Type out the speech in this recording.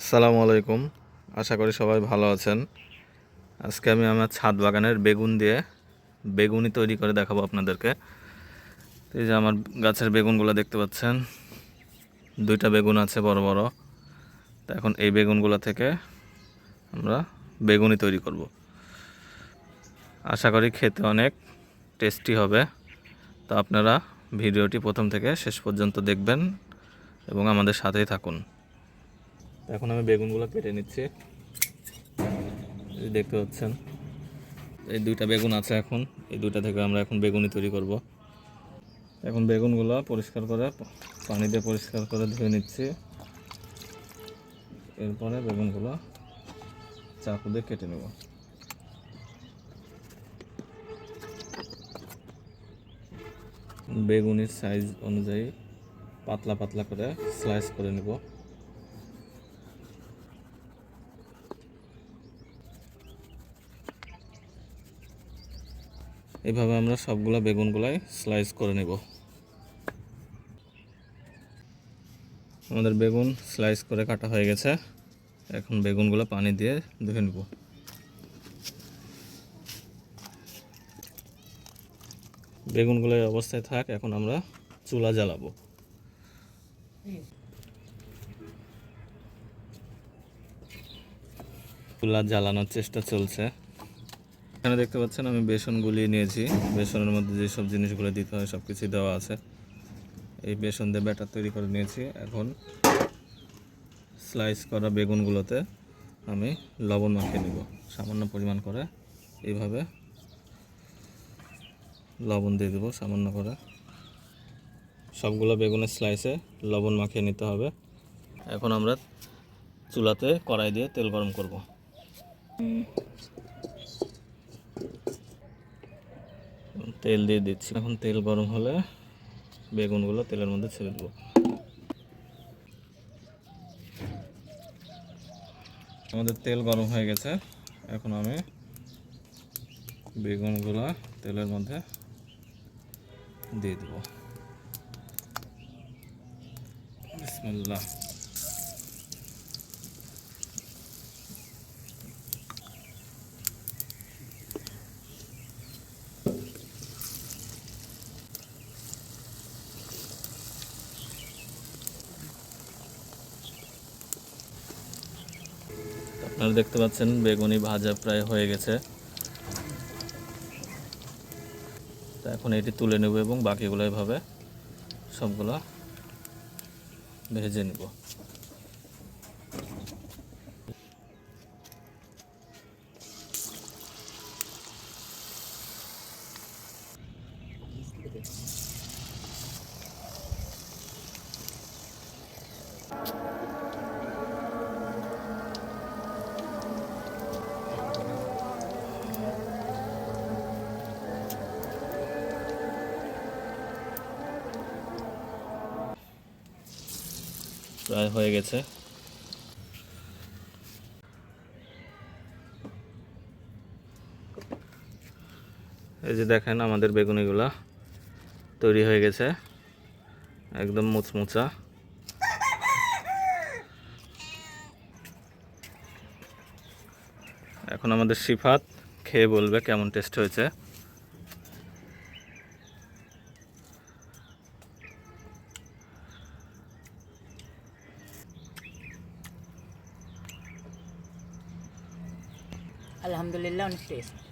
আসসালামু আলাইকুম। আশা করি সবাই ভালো আছেন। আজকে আমি আমার ছাদ বাগানের বেগুন দিয়ে বেগুনি তৈরি করে দেখাবো আপনাদেরকে। এই যে আমার গাছের বেগুনগুলো দেখতে পাচ্ছেন, দুইটা বেগুন আছে বড় বড়। তো এখন এই বেগুনগুলো থেকে আমরা বেগুনি তৈরি করব। আশা করি খেতে অনেক টেস্টি হবে। তো আপনারা ভিডিওটি প্রথম থেকে শেষ পর্যন্ত দেখবেন এবং আমাদের সাথেই থাকুন। এখন আমি বেগুনগুলো কেটে নিচ্ছি। দেখতে পাচ্ছেন, এই দুইটা বেগুন আছে এখন। এই দুইটা থেকে আমরা এখন বেগুনি তৈরি করব। এখন বেগুনগুলো পরিষ্কার করে, পানি দিয়ে পরিষ্কার করে ধুয়ে নিচ্ছি। এরপরে বেগুনগুলো চাকু দিয়ে কেটে নেব। বেগুনির সাইজ অনুযায়ী পাতলা পাতলা করে স্লাইস করে নেব। এভাবে আমরা সবগুলা বেগুনগুলাই স্লাইস করে নেব। আমাদের বেগুন স্লাইস করে কাটা হয়ে গেছে। এখন বেগুনগুলো পানি দিয়ে ধুয়ে নেব। বেগুনগুলো অবস্থায় থাক, এখন আমরা চুলা জ্বালাবো। চুলা জ্বালানোর চেষ্টা চলছে। এখানে দেখতে পাচ্ছেন, আমি বেসন গুলিয়ে নিয়েছি। বেসনের মধ্যে যেসব জিনিসগুলো দিতে হয় সব কিছুই দেওয়া আছে। এই বেসন দিয়ে ব্যাটার তৈরি করে নিয়েছি। এখন স্লাইস করা বেগুনগুলোতে আমি লবণ মাখিয়ে নেব। সামান্য পরিমাণ করে এইভাবে লবণ দিয়ে দেবো, সামান্য করে। সবগুলো বেগুনের স্লাইসে লবণ মাখিয়ে নিতে হবে। এখন আমরা চুলাতে কড়াই দিয়ে তেল গরম করব। তেল দিয়ে দিচ্ছি। এখন তেল গরম হলে বেগুনগুলো তেলের মধ্যে ছেড়ে দেবো। আমাদের তেল গরম হয়ে গেছে। এখন আমি বেগুনগুলো তেলের মধ্যে দিয়ে দেবো। বিসমিল্লাহ। আপনারা দেখতে পাচ্ছেন, বেগুনি ভাজা প্রায় হয়ে গেছে। তা এখন এটি তুলে নেব এবং বাকিগুলো এভাবে সবগুলো ভেজে নেব। প্রায় হয়ে গেছে। এই যে দেখেন আমাদের বেগুনিগুলা তৈরি হয়ে গেছে। একদম মুচমুচা। এখন আমাদের সিফাত খেয়ে বলবে কেমন টেস্ট হয়েছে। আলহামদুলিল্লাহ অনেক টেস্ট